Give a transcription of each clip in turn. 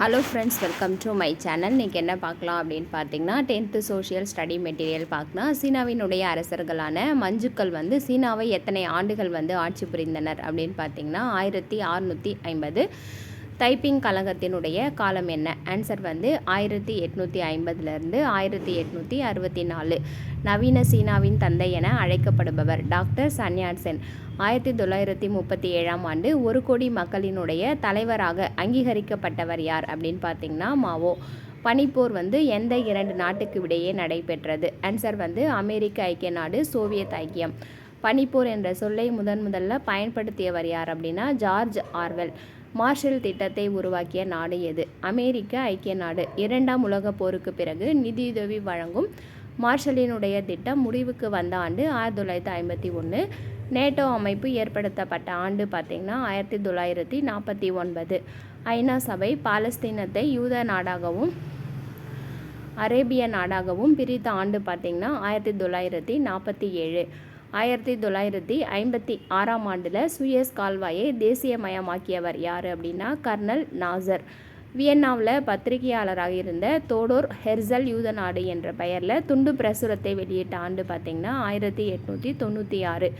Hello friends welcome to my channel இன்றைக்கி என்ன பார்க்கலாம் அப்படின்னு பார்த்தீங்கன்னா டென்த்து சோஷியல் ஸ்டடி மெட்டீரியல் பார்க்கலாம். சீனாவினுடைய அரசர்களான மஞ்சுக்கள் வந்து சீனாவை எத்தனை ஆண்டுகள் வந்து ஆட்சி புரிந்தனர் அப்படின்னு பார்த்தீங்கன்னா ஆயிரத்தி அறுநூற்றி ஐம்பது. தைப்பிங் கழகத்தினுடைய காலம் என்ன? ஆன்சர் வந்து ஆயிரத்தி எட்நூற்றி ஐம்பதுலேருந்து ஆயிரத்தி எட்நூற்றி அறுபத்தி நாலு நவீன சீனாவின் தந்தை என அழைக்கப்படுபவர் டாக்டர் சன்யாட்சென் ஆயிரத்தி தொள்ளாயிரத்தி முப்பத்தி ஏழாம் ஆண்டு ஒரு கோடி மக்களினுடைய தலைவராக அங்கீகரிக்கப்பட்டவர் யார் அப்படின்னு பார்த்தீங்கன்னா மாவோ. பனிப்போர் வந்து எந்த இரண்டு நாட்டுக்கு இடையே நடைபெற்றது? ஆன்சர் வந்து அமெரிக்க ஐக்கிய நாடு சோவியத் ஐக்கியம். பனிப்போர் என்ற சொல்லை முதன் முதல்ல பயன்படுத்தியவர் யார் அப்படின்னா ஜார்ஜ் ஆர்வெல். மார்ஷல் திட்டத்தை உருவாக்கிய நாடு எது? அமெரிக்க ஐக்கிய நாடு. இரண்டாம் உலகப் போருக்கு பிறகு நிதியுதவி வழங்கும் மார்ஷலினுடைய திட்டம் முடிவுக்கு வந்த ஆண்டு ஆயிரத்தி தொள்ளாயிரத்தி ஐம்பத்தி ஒன்று நேட்டோ அமைப்பு ஏற்படுத்தப்பட்ட ஆண்டு பார்த்திங்கன்னா ஆயிரத்தி தொள்ளாயிரத்தி நாற்பத்தி ஒன்பது. ஐநா சபை பாலஸ்தீனத்தை யூத நாடாகவும் அரேபிய நாடாகவும் பிரித்த ஆண்டு பார்த்திங்கன்னா ஆயிரத்தி தொள்ளாயிரத்தி நாற்பத்தி ஏழு. ஆயிரத்தி தொள்ளாயிரத்தி ஐம்பத்தி ஆறாம் ஆண்டில் சுயஸ் கால்வாயை தேசியமயமாக்கியவர் யார் அப்படின்னா கர்னல் நாசர். வியன்னாவில் பத்திரிகையாளராக இருந்த தோடோர் ஹெர்சல் யூத நாடு என்ற பெயரில் துண்டு பிரசுரத்தை வெளியிட்ட ஆண்டு பார்த்திங்கன்னா ஆயிரத்தி எட்நூற்றி தொண்ணூற்றி ஆறு.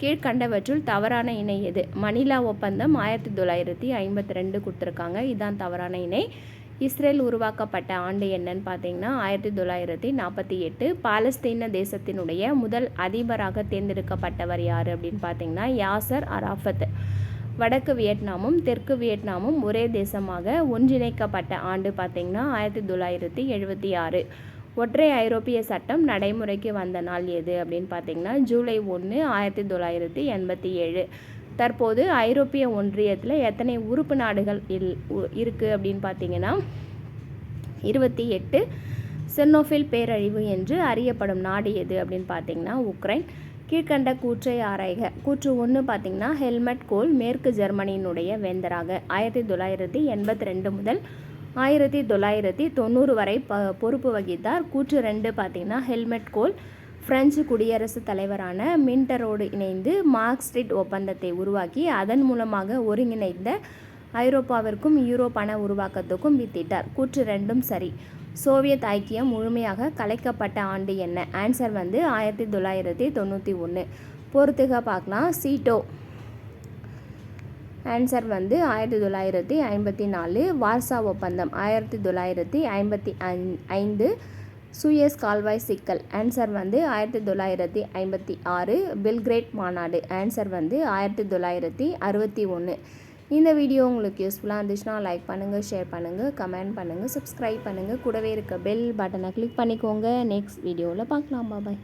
கீழ்கண்டவற்றுள் தவறான இணை எது? மணிலா ஒப்பந்தம் ஆயிரத்தி தொள்ளாயிரத்தி ஐம்பத்தி ரெண்டு கொடுத்துருக்காங்க. இதுதான் தவறான இணை. இஸ்ரேல் உருவாக்கப்பட்ட ஆண்டு என்னன்னு பார்த்தீங்கன்னா ஆயிரத்தி தொள்ளாயிரத்தி நாற்பத்தி எட்டு. பாலஸ்தீன தேசத்தினுடைய முதல் அதிபராக தேர்ந்தெடுக்கப்பட்டவர் யார் அப்படின்னு பார்த்தீங்கன்னா யாசர் அராஃபத். வடக்கு வியட்நாமும் தெற்கு வியட்நாமும் ஒரே தேசமாக ஒன்றிணைக்கப்பட்ட ஆண்டு பார்த்திங்கன்னா ஆயிரத்தி தொள்ளாயிரத்தி எழுபத்தி ஆறு. ஒற்றை ஐரோப்பிய சட்டம் நடைமுறைக்கு வந்த நாள் எது அப்படின்னு பார்த்தீங்கன்னா ஜூலை ஒன்று ஆயிரத்தி தொள்ளாயிரத்தி எண்பத்தி ஏழு. தற்போது ஐரோப்பிய ஒன்றியத்தில் எத்தனை உறுப்பு நாடுகள் இல் இருக்குது அப்படின்னு பார்த்தீங்கன்னா இருபத்தி எட்டு சென்னோஃபில் பேரழிவு என்று அறியப்படும் நாடு எது அப்படின்னு பார்த்தீங்கன்னா உக்ரைன். கீழ்கண்ட கூற்றை ஆராய்க. கூற்று ஒன்று பார்த்தீங்கன்னா ஹெல்மெட் கோல் மேற்கு ஜெர்மனியினுடைய வேந்தராக. ஆயிரத்தி தொள்ளாயிரத்தி எண்பத்தி ரெண்டு முதல் ஆயிரத்தி தொள்ளாயிரத்தி தொண்ணூறு வரை ப பொறுப்பு வகித்தார். கூற்று ரெண்டு பார்த்தீங்கன்னா ஹெல்மெட் கோல் பிரெஞ்சு குடியரசுத் தலைவரான மின்டரோடு இணைந்து மார்க் ஸ்ட்ரீட் ஒப்பந்தத்தை உருவாக்கி அதன் மூலமாக ஒருங்கிணைந்த ஐரோப்பாவிற்கும் யூரோ பண உருவாக்கத்துக்கும் வித்திட்டார். கூற்று ரெண்டும் சரி. சோவியத் ஐக்கியம் முழுமையாக கலைக்கப்பட்ட ஆண்டு என்ன? ஆன்சர் வந்து ஆயிரத்தி தொள்ளாயிரத்தி தொண்ணூற்றி ஒன்று பொறுத்துக பார்க்கலாம். சீட்டோ. ஆன்சர் வந்து ஆயிரத்தி தொள்ளாயிரத்தி ஐம்பத்தி நாலு. வார்சா ஒப்பந்தம் ஆயிரத்தி தொள்ளாயிரத்தி ஐம்பத்தி ஐந்து. சுயஸ் கால்வாய் சிக்கல். ஆன்சர் வந்து ஆயிரத்தி தொள்ளாயிரத்தி ஐம்பத்தி ஆறு பில்கிரேட் மாநாடு. ஆன்சர் வந்து ஆயிரத்தி தொள்ளாயிரத்தி அறுபத்தி ஒன்று. இந்த வீடியோ உங்களுக்கு யூஸ்ஃபுல்லாக இருந்துச்சுன்னா லைக் பண்ணுங்கள் ஷேர் பண்ணுங்கள் கமெண்ட் பண்ணுங்கள் சப்ஸ்கிரைப் பண்ணுங்கள் கூடவே இருக்க பெல் பட்டனை கிளிக் பண்ணிக்கோங்க. நெக்ஸ்ட் வீடியோவில் பார்க்கலாம். பாய்